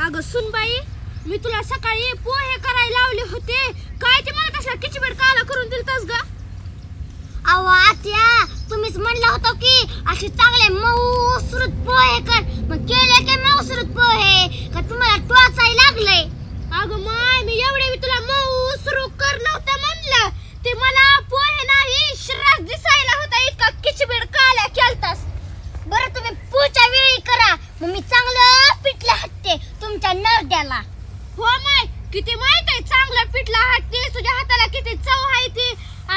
अगं सुनबाई मी तुला सकाळी पोहे करायला लावले होते. काय ते मला तसला किचबेड काला करून दिलतस ग? अहो आत्या तुम्हीच म्हणलं होतं की असे चांगले मऊ सुरत पोहे कर. मग केले काय मऊ सुरत पोहे? का तुम्हाला टोचाय लागलंय? अगं माय मी एवढे मी तुला मऊ सुरू कर नव्हतं म्हणलं. ते मला पोहे नाही श्रास दिसायला होता इतका किचबेड काल्या केलतास. बरं तुम्ही पुढच्या वेळी करा. मग मी तुमच्या हो माय किती माहीत आहे चांगलं पिठला हाटते तुझ्या हाताला किती चव आहे ती.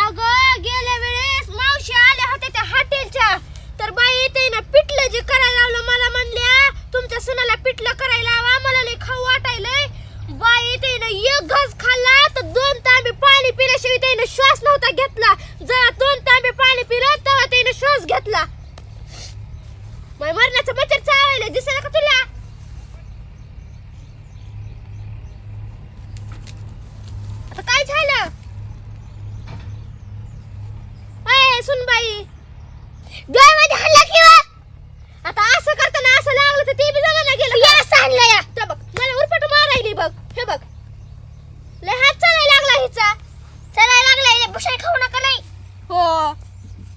अगं गेल्या वेळेस मावशी आल्या होत्या त्या हॉटेलच्या. तर बाई ते ना पिठलं जे करायला लावलं मला म्हणल्या तुमच्या सुनाला पिठलं करायला लावा मला लय खाऊ वाटायलंय. बाई ते ना एक घास खाल्ला तर दोन तांबे पाणी पिल्याशिवाय त्याने श्वास नव्हता घेतला. जरा दोन तांबे पाणी पिलं तेव्हा त्याने श्वास घेतला. मरण्याचं मरणाचं मच्छर चावायला दिसेल का तुला आता काय झालं अय सुनबाई डोळ्यामध्ये हल्ला किंवा आता असं करताना असं लागलं तर ते बी जमाना गेलं या असं आणलं या तर बघ मला उरपट मारायली बघ हे बघ लय हात चालायला लागला हिचा चलायला लागलाय लय भुसाई खाऊ नका नाही हो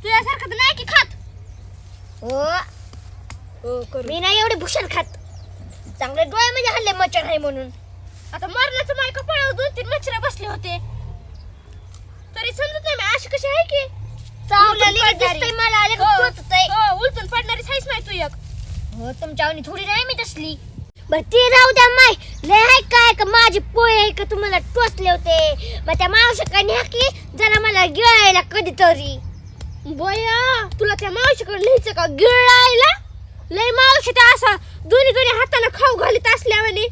तुझ्यासारखं तर नाही की खात हो हो मी नाही एवढे भुशाल खात. चांगले डोळ्यामध्ये हल्ले मच्छर आहे म्हणून. आता मरणाचं माय कपाळावर दोन तीन मच्छर बसले होते. तरी समजत नाही मी अशी कशी आहे की? उलटून पडणारी. दिसतंय मला आले हो, टोचतंय हो, उलटून पडणारी साईज नाही तू एक. हो तुमच्या आवनी थोडी नाही मी तसली. बर ती राहू द्या माय. लय आहे काय का माझे पोहे आहे का तुम्हाला टोचले होते? मग त्या मावशी हाकली जरा मला गिळायला कधीतरी. बया तुला त्या मावशीकडे लिहायचं का? गिळायला? लय मावशी त्या असा दोन्ही दोन्ही हाताने खाऊ घालीत असल्यावानी.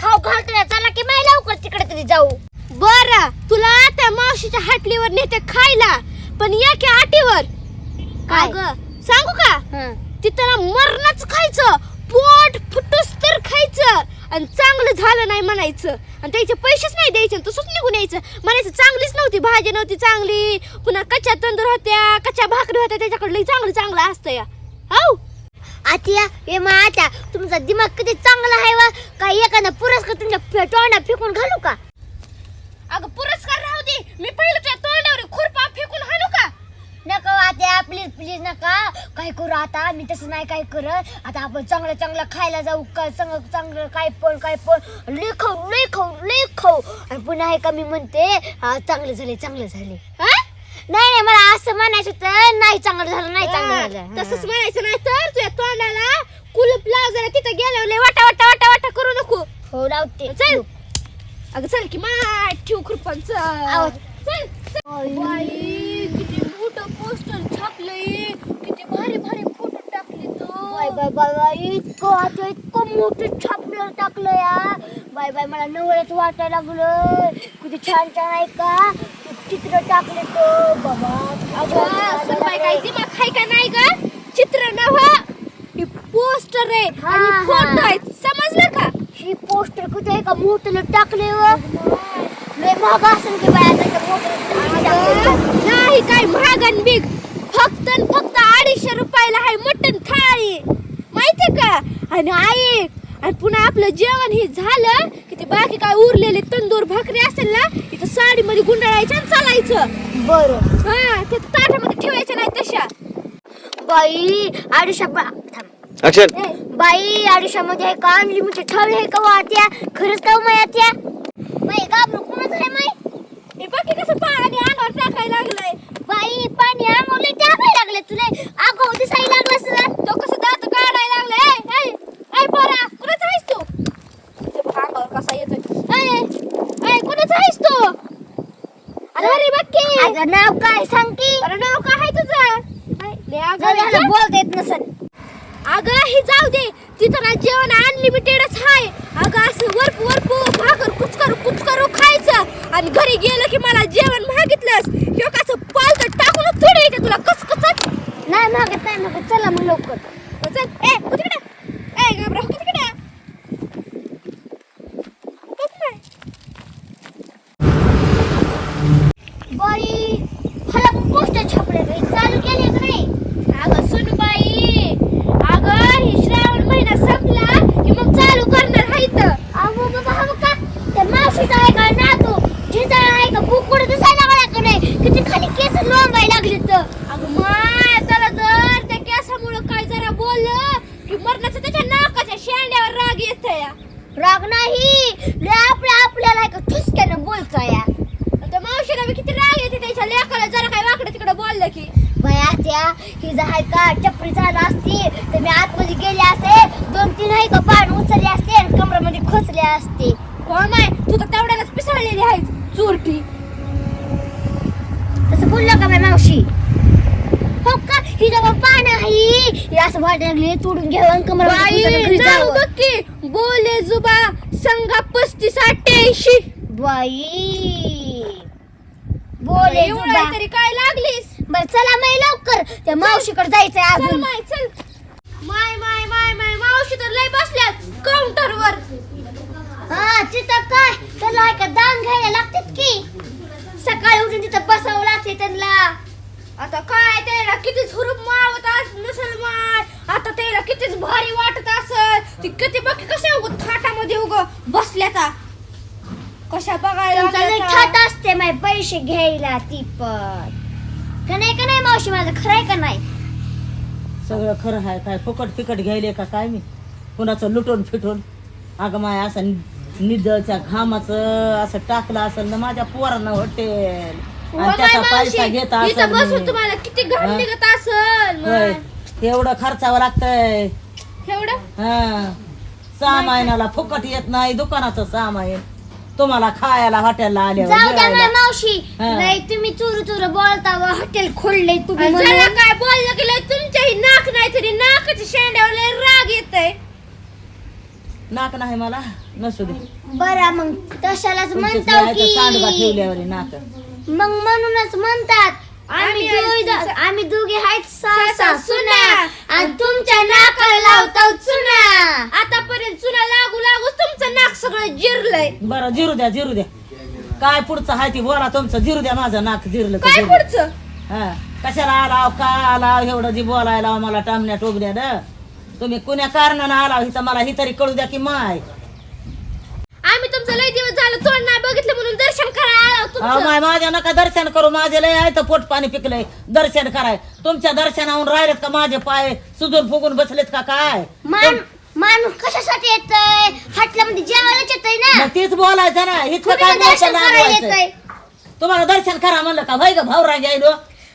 खाऊ घालतो ना चला की माय लवकर तिकडे तरी जाऊ. बर तुला त्या मावशीच्या हाटलीवर नेते खायला पण एका आटीवर. काय? अगं, सांगू का. तिथं ना मरणच खायचं पोट फुटूस तर खायचं आणि चांगलं झालं नाही म्हणायचं. आणि त्याचे पैसेच नाही द्यायचे आणि तसंच निघून यायचं. म्हणायचं चांगलीच नव्हती भाजी नव्हती चांगली पुन्हा कच्च्या तंदूर होत्या कच्च्या भाकरी होत्या त्याच्याकडे लई चांगलं चांगलं असतं या. हो आत्या हे मा आत्या तुमचा दिमाग किती चांगला आहे वा? काही एखादा पुरस्कार तुमच्या फे- तोंडात फेकून घालू का? अगं पुरस्कार राहू दे. मी पहिलं तुझ्या तोंडावर खुरपा फेकून हाणू का? नका आत्या प्लीज प्लीज नका. काय करू आता? मी तसं नाही काय करत. आता आपण चांगलं चांगलं खायला जाऊ का? चांगलं चांगलं काय पण काय पण. लय खाऊ लय खाऊ लय खाऊ आणि पुन्हा आहे का मी म्हणते हा, चांगलं झाले चांगलं झाले. हा? नाही नाही मला असं म्हणायचं तर नाही चांगलं झालं नाही चांगलं झालं. तसंच म्हणायचं नाही तर तुझ्या तोंडाला कुलूप लाव जरा तिथं गेल्यावर लय वाटा वाटा वाटा वाटा करू नको. हो लावते. चल. अगं चल की माय ठेव खुरपण आहो. चल चल. बाई. किती मोठं पोस्टर छापलंय. किती भारी भारी फोटो टाकले बाय तो बाय बाय बाय इतकं आता इतकं मोठं छापलं टाकलं या. बाय बाय मला नवळच वाटायला लागलं. किती छान छान आहे का? चित्र टाकले तो बाबा. अगं. काय दिमाग खाय का नाही ग? चित्र नव ही पोस्टर आहे हा, आणि हा. फोटो आहे समजलं का? ही पोस्टर कुठे आहे का? मोठं टाकले व लय महाग असेल की बाय मोठं नाही काय महागन बिग. फक्त फक्त अडीचशे रुपयाला आहे मटन थाळी. माहितीये का? आणि आई आणि पुन्हा आपलं जेवण हे झालं. की ते बाकी काय उरलेले तंदूर भाकरी असेल ना इथं साडीमध्ये गुंडाळायचं आणि चालायचं. बरं. हा ते ताटामध्ये ठेवायच्या नाही तशा. बाई आडुशा ऍक्शन ए, बाई आडुशामध्ये का? अनलिमिटेड ठेवले आहे का वाट्या? खरंच का माया त्या. बाई घाबरू कोणाच आहे माई? हे बाकी कसं पाणी अंगावर टाकायला लागलंय? बाई पाणी आंघोळी टाकायला लागले तुला. आगो दिसायला लागलं तुला तो कसं दात काढायला लागलाय ऐ, ऐ, ऐ पोरा कुणाचा आहेस तू ते बघ अंगावर कसा येतोय ऐ, ऐ, कुणाचा आहेस तू अरे बघ की अगं नाव काय सांग की अरे नाव काय आहे तुझं ऐ, लय आगाऊ आहे गं. बोलता येत नसन अगं हे जाऊ दे तिथं ना जेवण अनलिमिटेडच आहे अगं असं वरपू वरपू भाकर कुचकरू कुचकरू खायचं आणि घरी गेलं की मला जेवण मागितलंस ह्यो कसं पालत टाकूनच थोडं येते तुला कस कसच नाही मागत नाही मागत चला मग लवकर चल ए की मरणाचं त्याच्या नाकाच्या शेंड्यावर राग येत या राग नाही. लय आपल्या आपल्याला एका ठुसक्यानं बोलतोय. या मावशीला बी किती राग येते त्याच्या लेखाला जरा काय वाकडं तिकडं बोललं की. भया त्या ही हाय का चपरी झाला असते तर मी आतमध्ये गेले असते. दोन तीन हाय का पान उचलले असते आणि कमरामध्ये खोचले असते. हो माय तू तर तेवढ्यालाच पिसळलेली आहे चोरटी. तसं बोललं का माय मावशी? हो का? ही जेव्हा पान आहे. लागली तोडून घ्यावं कमरामध्ये बाई घुसायला घरी नाव जावं. बघ की. बोले जुबा संगा पस्तीस अठ्ठ्याऐंशी. बाई. बोले जुबा. तरी काय लागलीस? बर चला माई लवकर. त्या मावशीकडे जायचंय चल अजून. माय चल. माय माय माय माय मावशी तर लय बसल्यात काउंटरवर हा तिथं काय? त्याला आहे का दान घ्यायला लागतात की? सकाळी उठून तिथं बसावं लागते त्यांना. आता काय त्याला हुरूप मावत अस मुसलमान आता त्याला कितीच भारी वाटत असल. ती किती बघ कशा उग थाटामध्ये उग बसल्याचा कशा बघायला लय. ठाट असते माय पैसे घ्यायला ती पण. का नाही का नाही मावशी माझं? खरंय का नाही? सगळं खरं आहे. काय फुकट फिकट घ्यायले का काय मी? कुणाचं लुटून फिटून? अगं माय असं निदच्या घामाचं असं टाकलं असेल ना माझ्या पोरांना हॉटेल. आणि त्याचा मावशी, पैसा घेत इथं बसून. तुम्हाला किती घाम? निघत असल. एवढं खर्चावं लागतंय. एवढं? हा. सहा महिन्याला फुकट येत नाही दुकानाचं सहा महिने. तुम्हाला खायला हॉटेलला जाऊ द्या जेवायला. मावशी. हा. नाही तुम्ही चुरू चुरू बोलता व हॉटेल खोलले तुम्ही आणि म्हणून. जरा काय बोललं की लय तुमच्याही नाक नाही तरी नाकाच्या शेंड्यावर लय राग येतय. नाक नाही मला नसू दे. बरं मग तशालाच तुमचीच म्हणताव नाही तर सांडगा की ठेवल्यावर नाक. मग म्हणूनच म्हणतात. आम्ही आम्ही दोघी- आज- आम्ही दोघे आहेत सासा सुना. आणि तुमच्या नाकाला लावताव चुना आतापर्यंत चुना लागू लागू तुमचं नाक सगळं जिरलंय. बरं जिरू द्या जिरू द्या. काय पुढचं आहे ती बोला तुमचं. जिरू द्या माझं नाक जिरलं काय. पुढचं? हा. कशाला आलाव का आलाव एवढं जी बोलायला मला टामण्या टोबल्या द. तुम्ही कुण्या कारणानं आलाव हिथं मला ही तरी कळू द्या की माय. आम्ही तुमचं लय दिवस झालं तोंड नाही बघितलं म्हणून दर्शन करायला आलो. अहो तुमचं माय माझ्या नका दर्शन करू. माझे लय आहे तर पोट पाणी पिकलंय. दर्शन कराय. तुमच्या दर्शनाहून राहिलेत का माझे पाय? सुजून फुगून बसलेत का काय? मान माणूस कशासाठी येतय? हटल्यामध्ये जेवायलाच येतय ना? मग तीच बोलायचं ना. इतकं कुणी काय दर्शन करायला? येतय? तुम्हाला दर्शन करा म्हणलं का? भाई ग भावरा गेलो?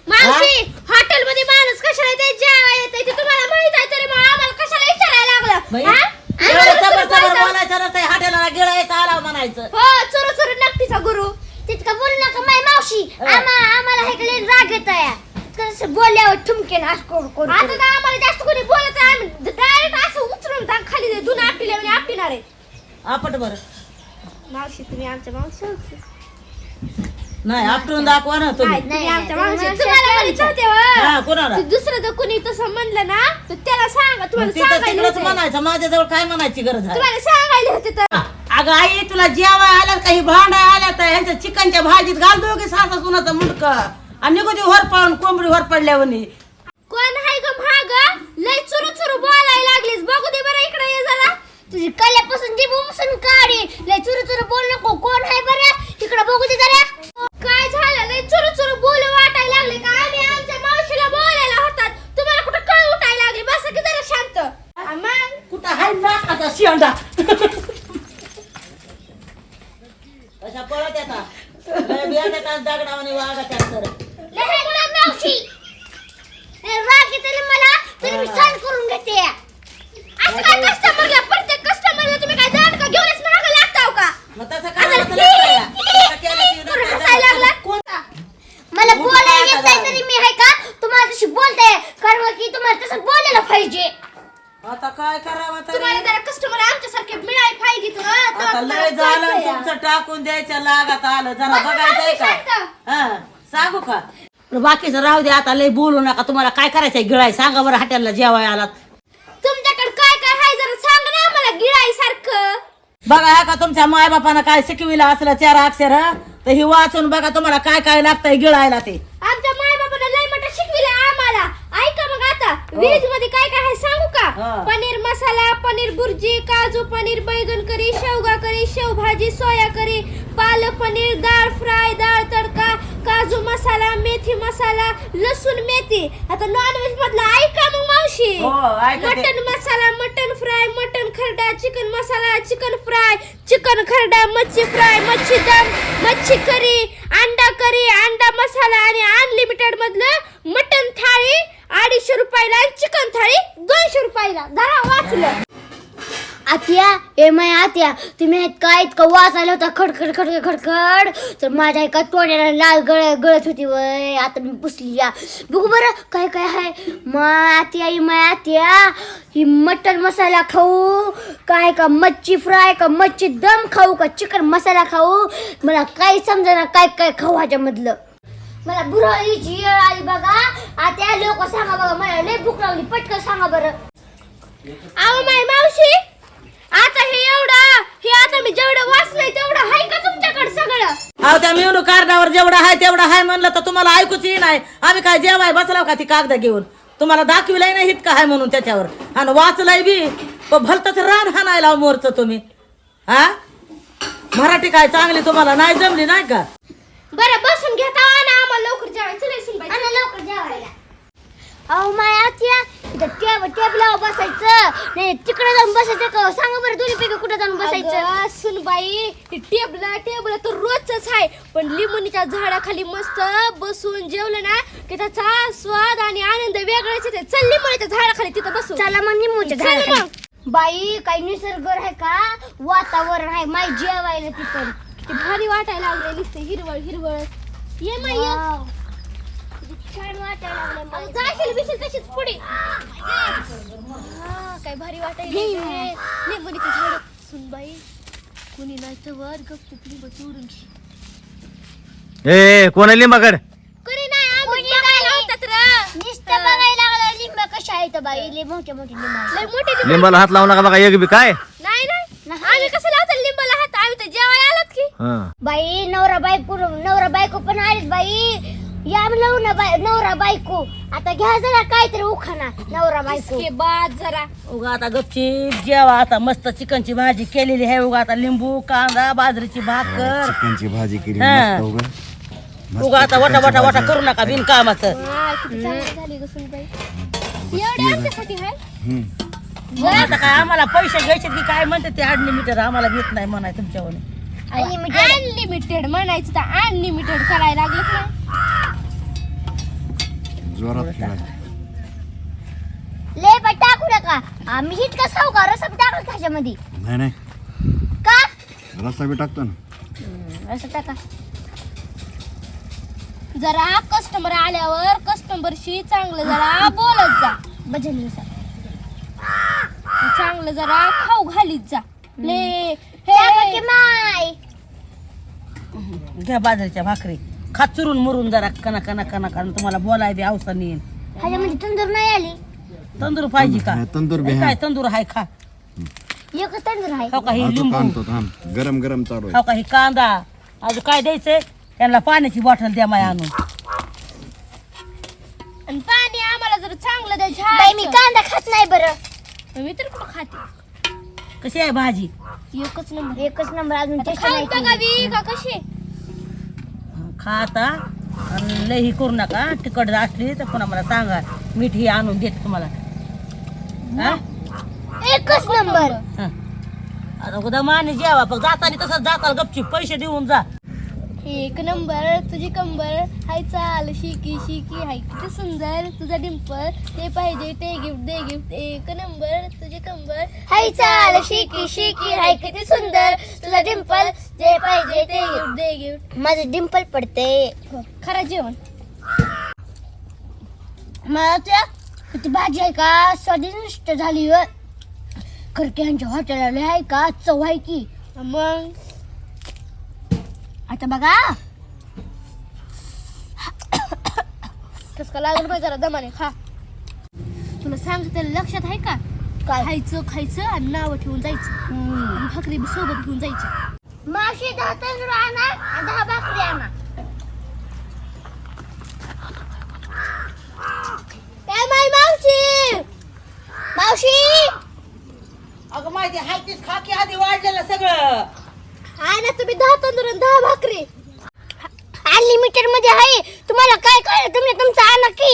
मावशी हॉटेलमध्ये माणूस कशाला येते जेवायला येते ते तुम्हाला माहीत आहे तरी मग आम्हाला कशाला विचारायला बाई, लागलं हा? एवढं आम्हाला चबर तुम्ही चबर बोलता- बोलायचं हाटेला गिळायचं आलाव म्हणायचं. हो चुरू चुरू नक्कीचा गुरु. तितकं बोल नका माय मावशी. आम्हा आम्हाला हे कडे राग येत कसं बोलल्यावर ठुमकेन आज कोण कोण आता तर आम्हाला जास्त कोणी बोलत आहे आम्ही डायरेक्ट असं उचलून टाक खाली दे दुन आपटील्या आणि आपटिणार आहे. आपट बरं. मावशी तुम्ही आमच्या मावशी नाही आपटून दाखवा ना तुम्ही. नाही आमच्या मावशी. तुम्हाला काय म्हणत म्हणता? होते व. हा कोणाला? ते दुसरं जर कोणी तसं म्हणलं ना तर त्याला सांगा. मग तुम्हाला तिथं सांगायला तिकडंच होते. म्हणायचं. माझ्याजवळ काय म्हणायची गरज आहे? तुम्हाला सांगायला होते तर. अगं आई तुला जेवाय आल्यात काही भांडा आल्या तर ह्यांच्या चिकनच्या भाजीत घाल दो की सासा सुनाचं मुंडक? आणि निघू दे वर पाळून कोंबडी वर पडल्यावनी कोण हाय ग भाग लय चुरू चुरू बोलायला लागलीस. बघू दे बरं इकडे ये जरा. तुझी कल्यापासून जी बसून काढी लय चुरू चुरू बोल नको. कोण आहे बरं? तिकडे बघू दे जरा. काय झालं? लय चुरू चुरू बोलू वाटायला लागले का? आम्ही आमच्या मावशीला बोलायला होतात. तुम्हाला कुठं कळ उठायला लागली? बस की जरा शांत. मग कुठं हाय ना आता शिंडा? कशा पळत येतात. बियात येतात दगडावाने तर. मावशी. राग येते मला तरी मी सहन करून घेते. असं काय कस्टमरला प्रत्येक कस्टमरला तुम्ही काय दांड का घेऊनच महाग लागताव का? मग तसं आता करायचं नसतं या. तसं केलं की करून नसतं हसायला लागला. जायचं. कोणता मला बोलायला येत नाही. तरी मी आहे का? तुम्हाला तशी बोलते. कारण की तुम्हाला तसं बोलायला पाहिजे. आता काय करावं तुम्हाला तरी जरा कस्टमर आमच्यासारखे मिळाले पाहिजे तर, तेव्हा आता तुम्हाला लय झालं. तुमचं टाकून द्यायचं लागत आलं. जरा बघायचंय का. हा सांगू का? बाकीचं राहू दे आता लय बोलू नका. तुम्हाला काय करायचंय? गिळाय सांगा बरं हॉटेलला जेवाय आलात. तुमच्याकडे काय काय हाय जरा सांग ना आम्हाला गिळाई सारखं बघा हा का तुमच्या मायबापानं काय शिकविलं असलं चार अक्षर? तर ही वाचून बघा तुम्हाला काय काय लागतंय गिळायला ते. आमच्या माय बाबांना लय मोठं शिकविलं आम्हाला. ऐका मग आता व्हेजमध्ये काय काय आहे सांगू हा. पनीर मसाला पनीर भुर्जी काजू पनीर बैगन करी शेवगा करी शेवभाजी सोया करी पालक पनीर डाळ फ्राय डाळ तडका काजू मसाला मेथी मसाला लसूण मेथी आता नॉनव्हेज मधला ऐका मग हो, ऐका ते. Mutton masala mutton fry mutton खरडा chicken masala chicken fry chicken खरडा मच्छी फ्राय मच्छी दम मच्छी करी अंडा करी अंडा मसाला आणि अनलिमिटेड मधलं मटन थाळी अडीचशे रुपयाला आणि चिकन थाळी दोनशे रुपयाला. धरा वाचलं. आत्या ए माय आत्या तुम्ही आहेत काय इतकं वास आला होता. खडखड खडखड खडखड तर माझ्या एका तोंडाला लाल गळ गळत होती. वय आता मी पुसली या. बघू बरं काय काय आहे. माय आत्या ही माय आत्या ही मटन मसाला खाऊ. काय का मच्छी फ्राय का मच्छी दम खाऊ का चिकन मसाला खाऊ. मला काही समजा काय काय खाऊ ह्याच्यामधलं. मला बुरळीची येळ आली बघा. आता लोक सांगा बघा. मला लय भूक लागली. पटकन सांगा बरं. आहो माय मावशी. हे मी जेवढं वाचलंय तेवढं आहे का तुमच्याकडे सगळं? अहो त्या मेनू कार्डावर जेवढा आहे तेवढा आहे म्हणलं तर तुम्हाला ऐकूच येई नाही आम्ही काय जेवाय बसलाव का ती कागद घेऊन? तुम्हाला दाखविलंय नाही इतकं आहे म्हणून त्याच्यावर. आणि वाचलंय बी. पण भलतच रान हाणायला मोरचं तुम्ही. हा? मराठी काय चांगली तुम्हाला नाही जमली नाही का? बरं बसून घेता. ना आम्हाला लवकर जेवायचं. लवकर जेवायला. अहो आत्या टेब टेबलावर बसायचं. नाही तिकडे जाऊन बसायचं का? सांगा बरं दोन्ही पैकी कुठे जाऊन बसायचं? अगं, सुनबाई टेबल टेबल तर रोजच आहे. पण लिंबुनीच्या झाडाखाली मस्त बसून जेवलं ना की त्याचा स्वाद आणि आनंद वेगळाच येते. चल लिंबुनीच्या झाडाखाली तिथं बसू. चला मग निमूच्या चल झाडाखाली. मग. बाई काही निसर्ग आहे का? वातावरण आहे माय जेवायला तिथं. किती भारी वाटायला लागले नुसते हिरवळ हिरवळ. ये माय ये. छान वाटायला लागलं अगं, मला. जाशील बिशील तशीच पुढे. हा, काय भारी वाटायला लागले. लिंबुनीचं झाड. सुनबाई कुणी नाही तर वर ए कोण लिंबाकड? कुणी नाही आम्ही बघायला होतात र. नुसतं बघायला लागलं लिंब कशा आहेत बाई. लय मोठे मोठे लिंब आहेत. लय मोठी लिंब- लिंबाला हात लावू नका बघा एक बी. काय? नाही नाही. आम्ही कसं लावतो लिंबाला हात? आम्ही तर जेवाय आलात की. हा. बाई नवरा बायको नवरा बायको पण आलीच बाई. या लावू ना बाय नवरा बायको. आता घ्या जरा काहीतरी उखाना नवरा बायको. इसके बाद जरा. उगा आता गपची जेवा आता मस्त चिकनची भाजी केलेली आहे. उगा आता लिंबू कांदा बाजरीची भाकर. चिकनची भाजी केली हा. मस्त उगा. उगा आता वटा वटा वटा करू नका बिनकामाचं. वा, किती चांगली झाली ग सुनबाई. एवढे आमच्यासाठी आहे हम्म. मग आता काय आम्हाला पैसे घ्यायचे की काय म्हणते ते अनलिमिटेड आम्हाला घेत नाही म्हणाय तुमच्यावर अनलिमिटेड म्हणायचं तर अनलिमिटेड करायला लागलं ना. जोरात खेळायचं. ले पण टाकू नका. आम्ही हिट का खाऊ का टाकलं त्याच्यामध्ये नाही नाही. का? रस्ता बी टाकतो ना. रसम टाका. जरा कस्टमर आल्यावर कस्टमरशी चांगलं जरा बोलत जा. बजल चांगलं जरा खाऊ घालीत जा. ले टाका की हे माय घ्या बाजरीच्या भाकरी. खा चुरून मुरून जरा कना कना कना कना तुम्हाला बोलाय बी अवसर नाही ह्याच्यामध्ये तंदूर नाही आली? तंदूर पाहिजे का? हा, तंदूर बी हे आहे. काय तंदूर आहे खा एकच तंदूर आहे. काही अजून लिंबू? थांब. गरम गरम चालू आहे. खाऊ काही कांदा? अजून काय द्यायचंय? त्यांना पाण्याची बॉटल द्या माय आणून. आणि पाणी आम्हाला जर चांगलं द्या बाई मी. कांदा खात नाही बरं. मी तर कुठं खाते? कशी आहे भाजी? एकच नंबर. एकच नंबर अजून टेस्ट खाऊन नाही केली. बघावी का कशी? खा आता आणि लई करू नका तिकट असली तर पुन्हा मला सांगा मीठ ही आणून देत तुम्हाला हा? एकच नंबर हा. आता उद्या माने जेवा फक्त जाताना तसंच जाताल गपची पैसे देऊन जा एक नंबर तुझी कंबर हाय चाल शिकी शिकी हाय किती सुंदर तुझा डिंपल ते पाहिजे ते गिफ्ट दे गिफ्ट एक नंबर तुझी कंबर हाय चाल शिकी शिकी हाय किती सुंदर तुला डिंपल जे पाहिजे ते गिफ्ट दे गिफ्ट माझं डिंपल पडते. खरा जेवण. मला त्या किती भाजी आहे का स्वादिष्ट झाली होय. खरके यांच्या हॉटेलला आहे का चव आहे की. मग? आता बघा. कस का लागलं पाहिजे जरा दमाने खा. तुला सांगतो त्याला लक्षात आहे का? खायचं खायचं आणि नावं ठेवून जायचं. भाकरी सोबत घेऊन जायची मावशी दहा तंदूर आणा आणि दहा भाकरी आणा काय माय मावशी! मावशी! अगं माहिती हाय तीच खा की आधी वाढलेलं सगळं. आहे ना तुम्ही दहा तंदूर आणि दहा भाकरी. अनलिमिटेडमध्ये आहे. तुम्हाला काय काय तुम्ही तुमचं आणा की.